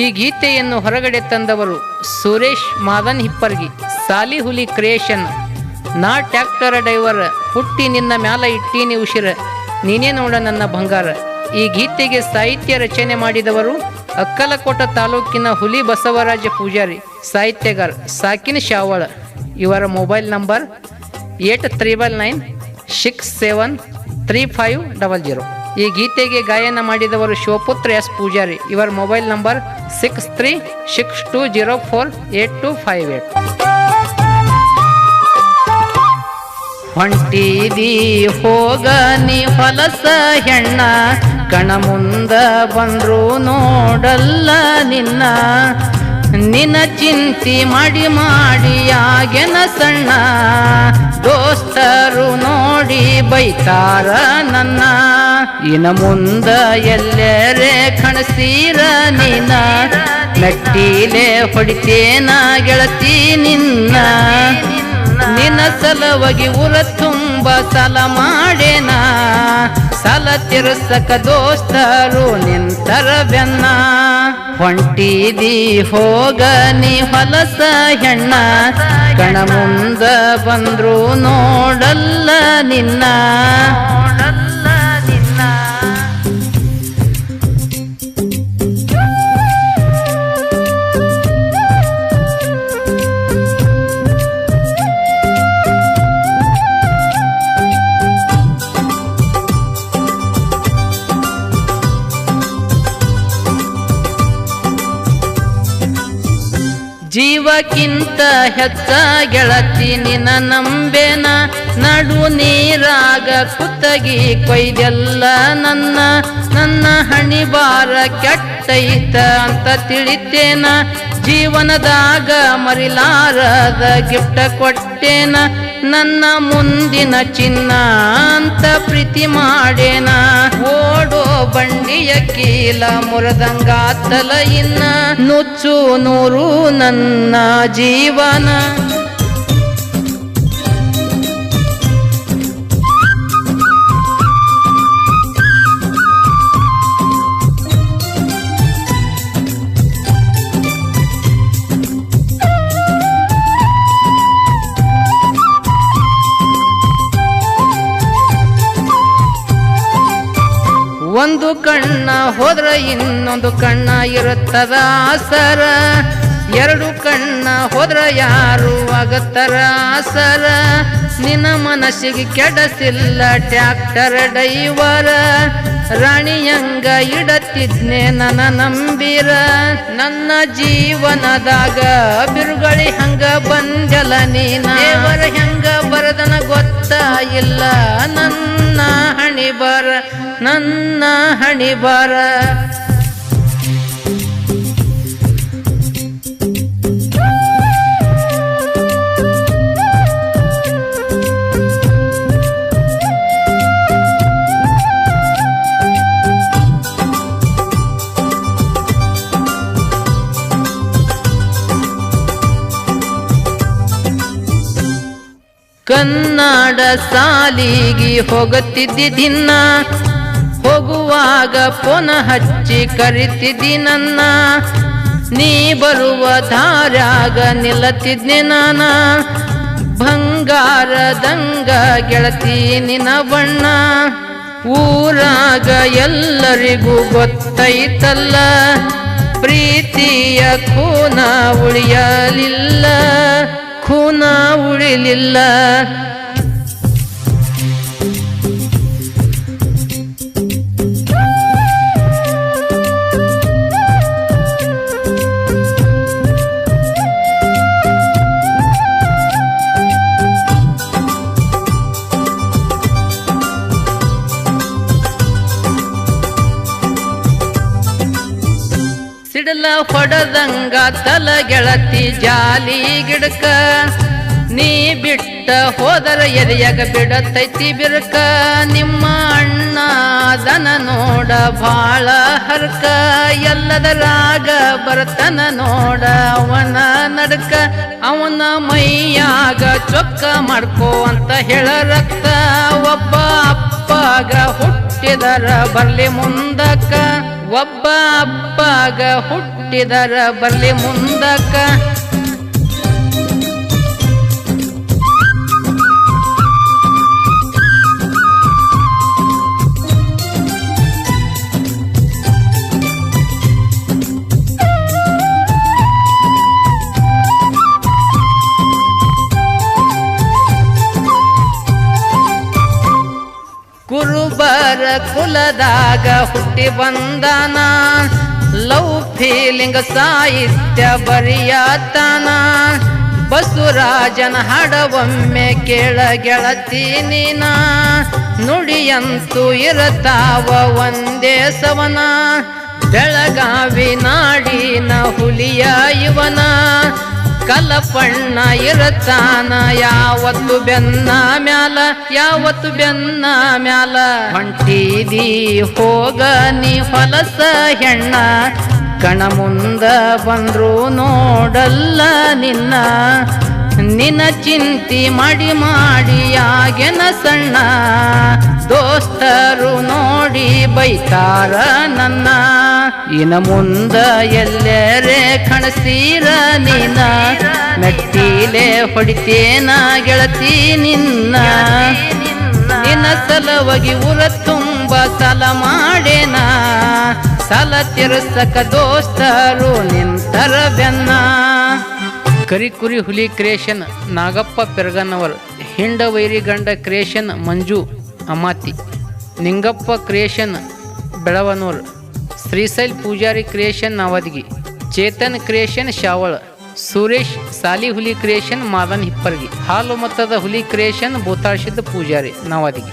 ಈ ಗೀತೆಯನ್ನು ಹೊರಗಡೆ ತಂದವರು ಸುರೇಶ್ ಮಾದನ್ ಹಿಪ್ಪರ್ಗಿ, ಸಾಲಿಹುಲಿ ಕ್ರಿಯೇಷನ್ ನಾ ಟ್ಯಾಕ್ಟರ್ ಡೈವರ್ ಹುಟ್ಟಿ ನಿನ್ನ ಮ್ಯಾಲ ಇಟ್ಟೀನಿ ಉಸಿರ ನೀನೇ ನೋಡ ನನ್ನ ಬಂಗಾರ. ಈ ಗೀತೆಗೆ ಸಾಹಿತ್ಯ ರಚನೆ ಮಾಡಿದವರು ಅಕ್ಕಲಕೋಟ ತಾಲೂಕಿನ ಹುಲಿ ಬಸವರಾಜ ಪೂಜಾರಿ, ಸಾಹಿತ್ಯಗಾರ ಸಾಕಿನ ಶಾವಳ. ಇವರ mobile number eight triple nine six seven three five double zero. ಈ ಗೀತೆಗೆ ಗಾಯನ ಮಾಡಿದವರು ಶಿವಪುತ್ರ ಎಸ್ ಪೂಜಾರಿ. ಇವರ mobile number six three six two zero four eight two five eight. ಹೊಂಟಿದಿ ಹೋಗ ನೀ ಹೊಲಸ ಹೆಣ್ಣ, ಕಣ ಮುಂದ ಬಂದ್ರು ನೋಡಲ್ಲ ನಿನ್ನ. ನಿನ್ನ ಚಿಂತಿ ಮಾಡಿ ಮಾಡಿ ಆಗೆನ ಸಣ್ಣ. ದೋಸ್ತರು ನೋಡಿ ಬೈತಾರ ನನ್ನ. ಇನ ಮುಂದ ಎಲ್ಲರೇ ಕಣಸೀರ ನೀನ. ನಟ್ಟಿಲೆ ಹೊಡಿತೇನ ಗೆಳತಿ ನಿನ್ನ. ನಿನ್ನ ಸಲವಾಗಿ ಉರ ತುಂಬ ಸಲ ಮಾಡೇನ. ಸಲ ತಿರ್ಸಕ ದೋಸ್ತರು ನಿಂತರ ಬೆನ್ನ. ಹೊಂಟಿದಿ ಹೋಗ ನೀ ಹೊಲಸ ಹೆಣ್ಣ. ಕಣ ಮುಂದ ಬಂದ್ರು ನೋಡಲ್ಲ ನಿನ್ನ ನೋಡಲ್ಲ ನಿನ್ನ. ಜೀವಕ್ಕಿಂತ ಹೆಚ್ಚ ಗೆಳತಿ ನಿನ ನಂಬೆನ ನಡು ನೀರಾಗ ಕುತ್ತಗಿ ಕೊಯ್ದೆಲ್ಲ ನನ್ನ. ನನ್ನ ಹಣಿಬಾರ ಕೆಟ್ಟೈತ ಅಂತ ತಿಳಿತೇನ. ಜೀವನದಾಗ ಮರಿಲಾರದ ಗಿಫ್ಟ ಕೊಟ್ಟೇನ. ನನ್ನ ಮುಂದಿನ ಚಿನ್ನ ಅಂತ ಪ್ರೀತಿ ಮಾಡೇನ. ಬಂಡಿಯ ಕೀಲ ತಲೈನ ಇನ್ನ ನುಚ್ಚು ನೂರು ನನ್ನ ಜೀವನ. ಒಂದು ಕಣ್ಣ ಹೋದ್ರ ಇನ್ನೊಂದು ಕಣ್ಣ ಇರುತ್ತದ ಸರ? ಎರಡು ಕಣ್ಣ ಹೋದ್ರ ಯಾರು ಆಗತ್ತರ ಸರ? ನಿನ್ನ ಮನಸ್ಸಿಗೆ ಕೆಡಸಿಲ್ಲ ಟ್ಯಾಕ್ಟರ್ ಡೈವರ ರಾಣಿಯಂಗ ಇಡತ್ತಿದ್ನೆ ನನ್ನ ನಂಬಿರ. ನನ್ನ ಜೀವನದಾಗ ಬಿರುಗಳಿ ಹಂಗ ಬಂದಲ ನೀನ. ಹೆಂಗ ಬರದನ ಗೊತ್ತ ನನ್ನ ಹಣಿ ಬರ ನನ್ನ ಹಣಿ ಬರ. ಕನ್ನಡ ಸಾಲಿಗೆ ಹೋಗುತ್ತಿದ್ದಿ ದಿನ. ಹೋಗುವಾಗ ಪೊನ ಹಚ್ಚಿ ಕರಿತಿದ್ದಿ ನನ್ನ. ನೀ ಬರುವ ದಾರ್ಯಾಗ ನಿಲ್ಲತ್ತಿದ್ನೆ ನಾನ. ಬಂಗಾರದಂಗ ಗೆಳತಿ ನಿನ್ನ ಬಣ್ಣ. ಊರಾಗ ಎಲ್ಲರಿಗೂ ಗೊತ್ತೈತಲ್ಲ. ಪ್ರೀತಿಯ ಕೋನ ಉಳಿಯಲಿಲ್ಲ. ಖೂನ ಉಳಿಲಿಲ್ಲ. ಸಿಡಲ ಹೊಡದಂಗ ತಲ ಗೆಳತಿ ಜಾಲಿ ಗಿಡಕ ನೀ ಬಿಟ್ಟ ಹೋದರ ಎದೆಯಾಗ ಬಿಡತೈತಿ ಬಿರುಕ ನಿಮ್ಮ ಅಣ್ಣ ದನ ನೋಡ ಬಾಳ ಹರ್ಕ. ಎಲ್ಲದರಾಗ ಬರ್ತನ ನೋಡ ಅವನ ನಡಕ. ಅವನ ಮೈಯಾಗ ಚೊಕ್ಕ ಮಾಡ್ಕೋ ಅಂತ ಹೇಳ ರಕ್ತ. ಒಬ್ಬ ಅಪ್ಪಾಗ ಹುಟ್ಟಿದರ ಬರ್ಲಿ ಮುಂದಕ್ಕ ಒಬ್ಬ ಅಪ್ಪಾಗ ಹುಟ್ಟಿದರ ಬರ್ಲಿ ಮುಂದಕ್ಕ ಕುಲದಾಗ ಹುಟ್ಟಿ ಬಂದನ. ಲವ್ ಫೀಲಿಂಗ್ ಸಾಹಿತ್ಯ ಬರಿಯತನ. ಬಸುರಾಜನ ಹಾಡವೊಮ್ಮೆ ಕೇಳ ನೀನ. ನುಡಿಯಂತೂ ಇರತಾವ ಒಂದೇ ಸವನ. ಬೆಳಗಾವಿ ನಾಡಿನ ಹುಲಿಯ ಇವನ. ಕಲಪಣ್ಣ ಇರತಾನ, ಯಾವತ್ತು ಬೆನ್ನ ಮ್ಯಾಲ, ಯಾವತ್ತು ಬೆನ್ನ ಮ್ಯಾಲ? ಹೊಂಟಿದಿ ಹೋಗ ನೀ ಹೊಲಸ ಹೆಣ್ಣ, ಕಣ ಮುಂದ ಬಂದ್ರು ನೋಡಲ್ಲ ನಿನ್ನ. ನಿನ್ನ ಚಿಂತಿ ಮಾಡಿ ಮಾಡಿ ಯಾಗೆನ ಸಣ್ಣ. ದೋಸ್ತರು ನೋಡಿ ಬೈತಾರ ನನ್ನ. ಇನ ಮುಂದ ಎಲ್ಲರೇ ಕಣಸೀರ ನೀನ. ಮೆಟ್ಟಿಲೆ ಹೊಡಿತೇನ ಗೆಳತಿ ನಿನ್ನ. ನಿನ್ನ ಸಲವಾಗಿ ಉರ ತುಂಬ ಸಲ ಮಾಡೇನ. ಸಲ ತಿರ್ಸಕ ದೋಸ್ತರು ನಿಂತರ ಬೆನ್ನ. ಕರಿಕುರಿ ಹುಲಿ ಕ್ರಿಯೇಷನ್ ನಾಗಪ್ಪ ಪೆರ್ಗನ್ನವರ್ ಹಿಂಡ ವೈರಿ ಗಂಡ creation Manju Amati, Ningappa creation Belavanur Shrishail Pujari creation Navadagi, Chetan creation Shavala, Suresh Salihuli creation Madan Hippargi ಹಾಲು ಮೊತ್ತದ ಹುಲಿ ಕ್ರಿಯೇಷನ್ ಬೋತಾಳ್ಸಿದ್ದ ಪೂಜಾರಿ ನವದಗಿ.